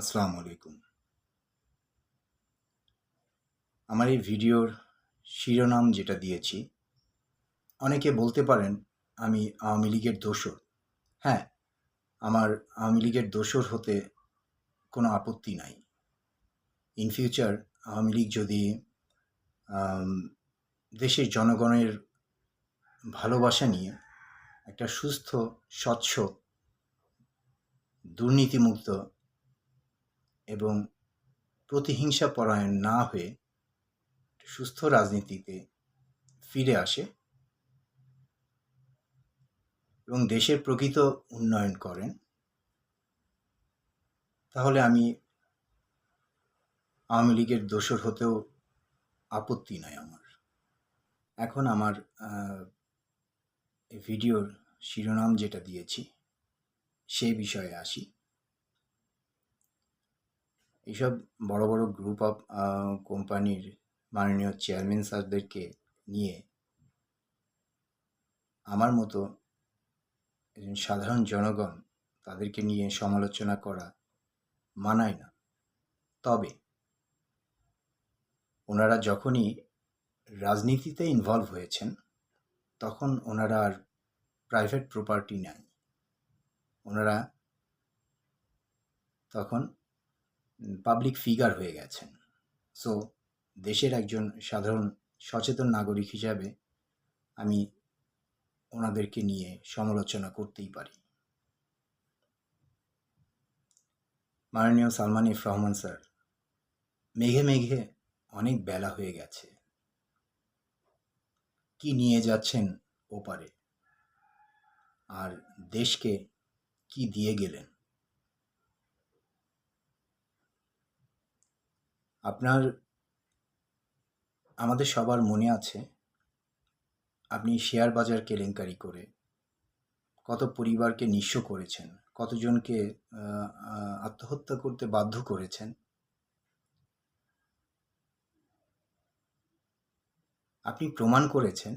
আসসালামু আলাইকুম। আমার এই ভিডিওর শিরোনাম যেটা দিয়েছি, অনেকে বলতে পারেন আমি আওয়ামী লীগের দোসর হ্যাঁ আমার আওয়ামী লীগের দোসর হতে কোনো আপত্তি নাই। ইন ফিউচার আওয়ামী লীগ যদি দেশের জনগণের ভালোবাসা নিয়ে একটা সুস্থ, স্বচ্ছ, দুর্নীতিমুক্ত এবং প্রতিহিংসা পরায়ণ না হয়ে সুস্থ রাজনীতিতে ফিরে আসে এবং দেশের প্রকৃত উন্নয়ন করেন। তাহলে আমি আওয়ামী লীগের দোসর হতেও আপত্তি নাই আমার। এখন আমার ভিডিওর শিরোনাম যেটা দিয়েছি, সেই বিষয়ে আসি। এইসব বড় বড় গ্রুপ অফ কোম্পানির মাননীয় চেয়ারম্যান স্যারদেরকে নিয়ে আমার মতো সাধারণ জনগণ তাদেরকে নিয়ে সমালোচনা করা মানায় না। তবে ওনারা যখনই রাজনীতিতে ইনভলভ হয়েছেন, তখন ওনারা আর প্রাইভেট প্রপার্টি নাই। ওনারা তখন পাবলিক ফিগার হয়ে গেছেন। সো দেশের একজন সাধারণ সচেতন নাগরিক হিসাবে আমি ওনাদেরকে নিয়ে সমালোচনা করতেই পারি। মাননীয় সালমান ইফ রহমান স্যার, মেঘে মেঘে অনেক বেলা হয়ে গেছে। কি নিয়ে যাচ্ছেন ওপারে? আর দেশকে কি দিয়ে গেলেন? আপনার, আমাদের সবার মনে আছে, আপনি শেয়ার বাজার কেলেঙ্কারি করে কত পরিবারকে নিঃস্ব করেছেন, কতজনকে আত্মহত্যা করতে বাধ্য করেছেন। আপনি প্রমাণ করেছেন,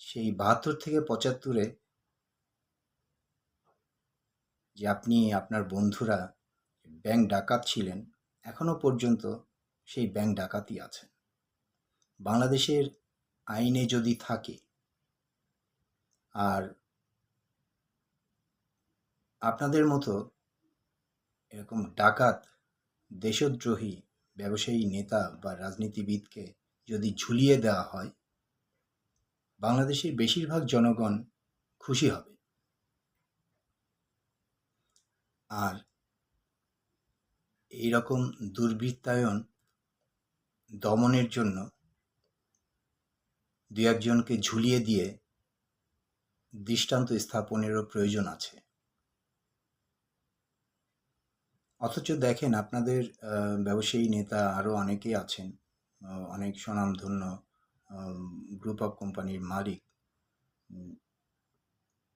সেই বাহাত্তর থেকে পঁচাত্তরে যে আপনি আপনার বন্ধুরা, ব্যাংক ডাকাত ছিলেন এখনও পর্যন্ত সেই ব্যাংক ডাকাতি আছে। বাংলাদেশের আইনে যদি থাকে, আর আপনাদের মতো এরকম ডাকাত, দেশদ্রোহী, ব্যবসায়ী নেতা বা রাজনীতিবিদকে যদি ঝুলিয়ে দেওয়া হয়, বাংলাদেশের বেশিরভাগ জনগণ খুশি হবে। আর এই রকম দুর্বৃত্তায়ন দমনের জন্য দু একজনকে ঝুলিয়ে দিয়ে দৃষ্টান্ত স্থাপনেরও প্রয়োজন আছে। অথচ দেখেন আপনাদের ব্যবসায়ী নেতা আরও অনেকেই আছেন অনেক স্বনামধন্য গ্রুপ অফ কোম্পানির মালিক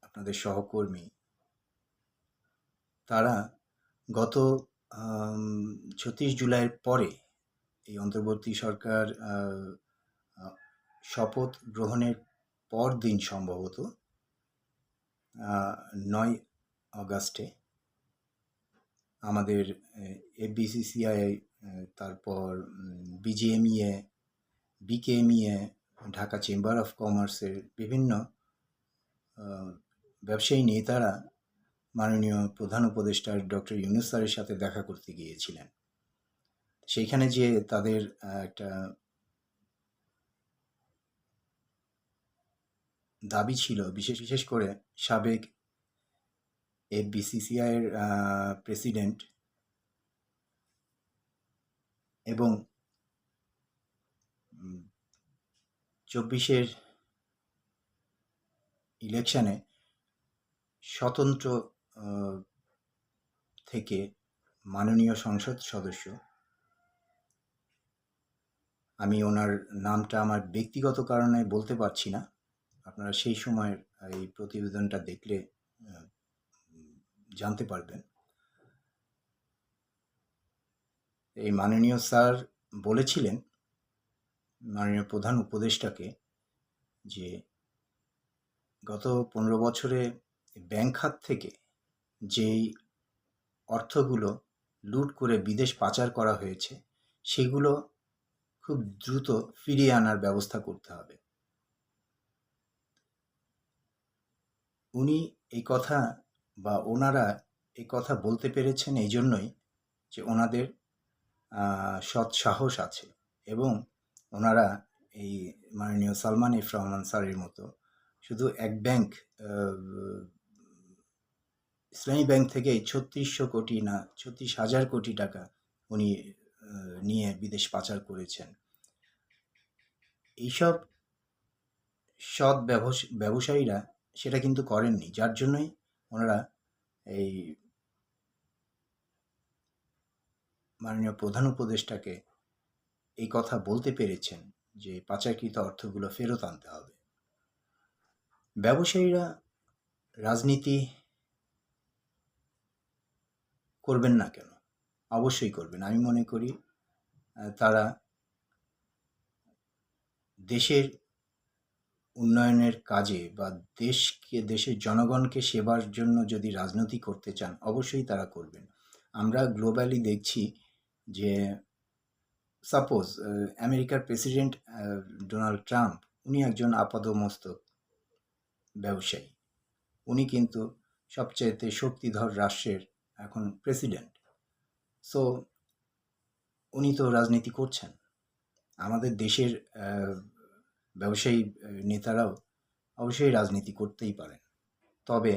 আপনাদের সহকর্মী। তারা গত ছত্রিশ জুলাইয়ের পরে এই অন্তর্বর্তী সরকার শপথ গ্রহণের পর দিন সম্ভবত নয় আগস্টে আমাদের এফবিসিসিআই তারপর BGMEA, BKMEA, Dhaka chamber of কমার্সের বিভিন্ন ব্যবসায়ী নেতারা মাননীয় প্রধান উপদেষ্টার ডক্টর ইউনুস স্যারের সাথে দেখা করতে গিয়েছিলেন। সেইখানে যে তাদের একটা দাবি ছিল, বিশেষ বিশেষ করে সাবেক এফবিসিসিআইয়ের প্রেসিডেন্ট এবং চব্বিশের ইলেকশনে স্বতন্ত্র থেকে মাননীয় সংসদ সদস্য, আমি ওনার নামটা আমার ব্যক্তিগত কারণে বলতে পারছি না। আপনারা সেই সময়ের এই প্রতিবেদনটা দেখলে জানতে পারবেন। এই মাননীয় স্যার বলেছিলেন, মাননীয় প্রধান উপদেষ্টাকে যে গত পনেরো বছরে ব্যাংক খাত থেকে যেই অর্থগুলো লুট করে বিদেশ পাচার করা হয়েছে, সেগুলো খুব দ্রুত ফিরিয়ে আনার ব্যবস্থা করতে হবে। উনি এই কথা বা ওনারা এই কথা বলতে পেরেছেন এই জন্যই যে ওনাদের সৎ সাহস আছে এবং ওনারা এই মাননীয় সালমান এফ রহমান স্যারের মতো শুধু এক ব্যাংক ইসলামী ব্যাংক থেকে ছত্রিশশো কোটি না, ছত্রিশ হাজার কোটি টাকা উনি নিয়ে বিদেশ পাচার করেছেন। এইসব সৎ ব্যবস- ব্যবসায়ীরা সেটা কিন্তু করেননি, যার জন্যই ওনারা এই মাননীয় প্রধান উপদেষ্টাকে এই কথা বলতে পেরেছেন যে পাচারকৃত অর্থগুলো ফেরত আনতে হবে। ব্যবসায়ীরা রাজনীতি করবেন না কেন? অবশ্যই করবেন। আমি মনে করি তারা দেশের উন্নয়নের কাজে বা দেশকে, দেশের জনগণকে সেবার জন্য যদি রাজনীতি করতে চান, অবশ্যই তারা করবেন। আমরা গ্লোবালি দেখছি যে সাপোজ আমেরিকার প্রেসিডেন্ট ডোনাল্ড ট্রাম্প উনি একজন আপাদমস্তক ব্যবসায়ী। উনি কিন্তু সবচাইতে শক্তিধর রাষ্ট্রের এখন প্রেসিডেন্ট সো উনি তো রাজনীতি করছেন। আমাদের দেশের ব্যবসায়ী নেতারাও অবশ্যই রাজনীতি করতেই পারেন। তবে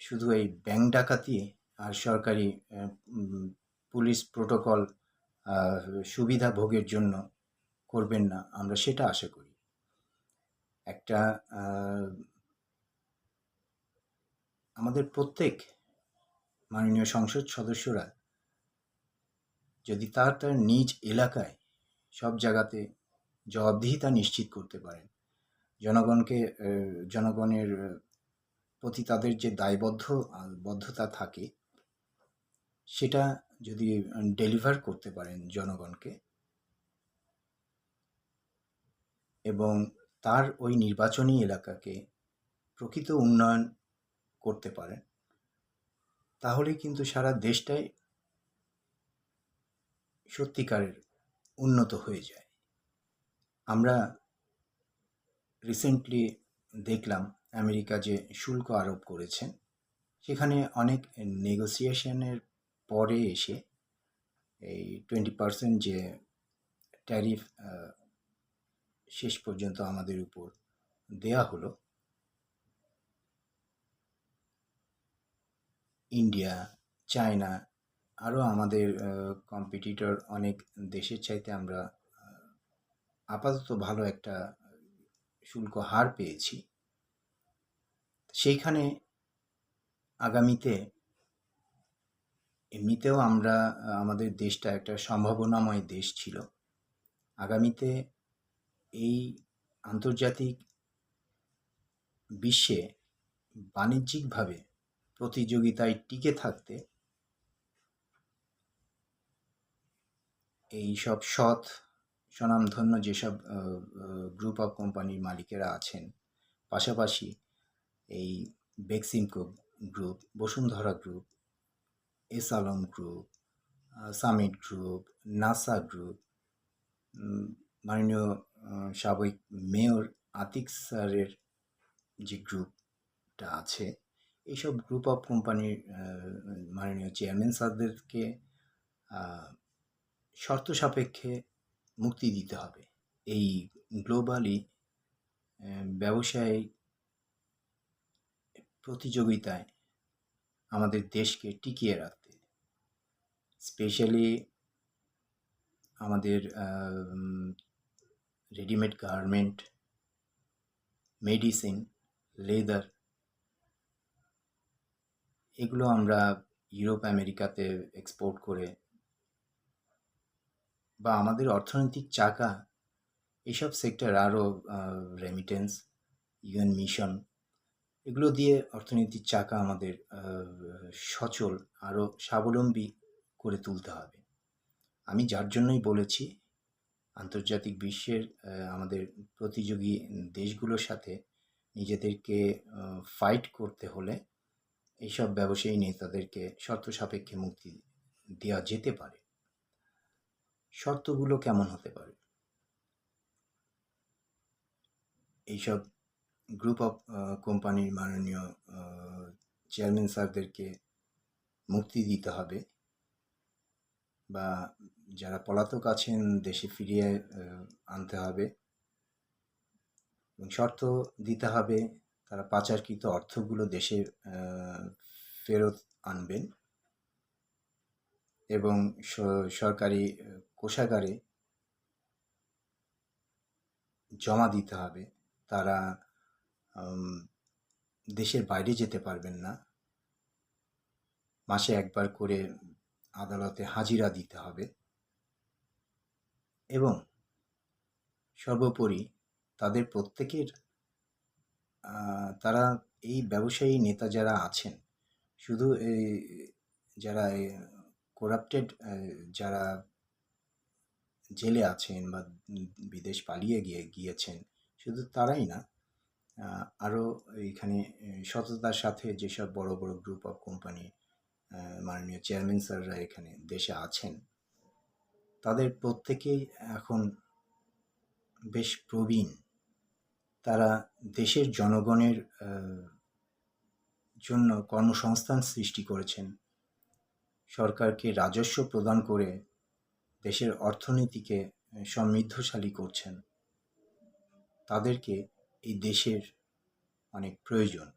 শুধু এই ব্যাংক ডাকাতি আর সরকারি পুলিশ প্রোটোকল সুবিধা ভোগের জন্য করবেন না, আমরা সেটা আশা করি। একটা আমাদের প্রত্যেক মাননীয় সংসদ সদস্যরা যদি তার তার নিজ এলাকায় সব জায়গাতে জবাবদিহিতা নিশ্চিত করতে পারেন, জনগণকে জনগণের প্রতি তাদের যে দায়বদ্ধ বদ্ধতা থাকে, সেটা যদি ডেলিভার করতে পারেন জনগণকে এবং তার ওই নির্বাচনী এলাকাকে প্রকৃত উন্নয়ন করতে পারেন তাহলে কিন্তু সারা দেশটাই সত্যিকারের উন্নত হয়ে যায়। আমরা রিসেন্টলি দেখলাম আমেরিকা যে শুল্ক আরোপ করেছেন সেখানে অনেক নেগোসিয়েশনের পরে এসে এই টোয়েন্টি পার্সেন্ট যে ট্যারিফ শেষ পর্যন্ত আমাদের উপর দেয়া হলো ইন্ডিয়া চায়না আরও আমাদের কম্পিটিটর অনেক দেশের চাইতে আমরা আপাতত ভালো একটা শুল্ক হার পেয়েছি। সেইখানে আগামীতে এমনিতেও আমরা আমাদের দেশটা একটা সম্ভাবনাময় দেশ ছিল। আগামীতে এই আন্তর্জাতিক বিশ্বে বাণিজ্যিকভাবে প্রতিযোগিতায় টিকে থাকতে এই সব সৎ, স্বনামধন্য যেসব গ্রুপ অফ কোম্পানির মালিকেরা আছেন, পাশাপাশি এই Beximco group Bashundhara group S Alam group Summit group Nassa group মাননীয় সাবেক মেয়র আতিক স্যারের যে গ্রুপটা আছে এইসব গ্রুপ অফ কোম্পানির মাননীয় চেয়ারম্যান স্যারদেরকে শর্ত সাপেক্ষে মুক্তি দিতে হবে। এই গ্লোবালি ব্যবসায় প্রতিযোগিতায় আমাদের দেশকে টিকিয়ে রাখতে স্পেশালি আমাদের রেডিমেড গার্মেন্ট মেডিসিন লেদার এগুলো আমরা ইউরোপ, আমেরিকাতে এক্সপোর্ট করে বা আমাদের অর্থনৈতিক চাকা এইসব সেক্টর আরও রেমিটেন্স ইউএন মিশন এগুলো দিয়ে অর্থনীতির চাকা আমাদের সচল, আরও স্বাবলম্বী করে তুলতে হবে। আমি যার জন্যই বলেছি, আন্তর্জাতিক বিশ্বের আমাদের প্রতিযোগী দেশগুলোর সাথে নিজেদেরকে ফাইট করতে হলে এইসব ব্যবসায়ী নেতাদেরকে শর্ত সাপেক্ষে মুক্তি দেওয়া যেতে পারে। শর্তগুলো কেমন হতে পারে? এইসব গ্রুপ অফ কোম্পানির মাননীয় চেয়ারম্যান স্যারদেরকে মুক্তি দিতে হবে বা যারা পলাতক আছেন দেশে ফিরিয়ে আনতে হবে এবং শর্ত দিতে হবে তারা পাচারকৃত অর্থগুলো দেশে ফেরত আনবেন এবং সরকারি কোষাগারে জমা দিতে হবে। তারা দেশের বাইরে যেতে পারবেন না। মাসে একবার করে আদালতে হাজিরা দিতে হবে। এবং সর্বোপরি তাদের প্রত্যেকের তারা এই ব্যবসায়ী নেতা যারা আছেন, শুধু এই যারা করাপ্টেড যারা জেলে আছেন বা বিদেশ পালিয়ে গিয়ে, গিয়েছেন, শুধু তারাই না আরও এখানে সততার সাথে যেসব বড় বড় গ্রুপ অফ কোম্পানি মাননীয় চেয়ারম্যান স্যাররা এখানে দেশে আছেন, তাদের প্রত্যেকেই এখন বেশ প্রবীণ। তারা দেশের জনগণের জন্য কর্মসংস্থান সৃষ্টি করেছেন। সরকারকে রাজস্ব প্রদান করে দেশের অর্থনীতিকে সমৃদ্ধশালী করছেন। তাদেরকে এই দেশের অনেক প্রয়োজন।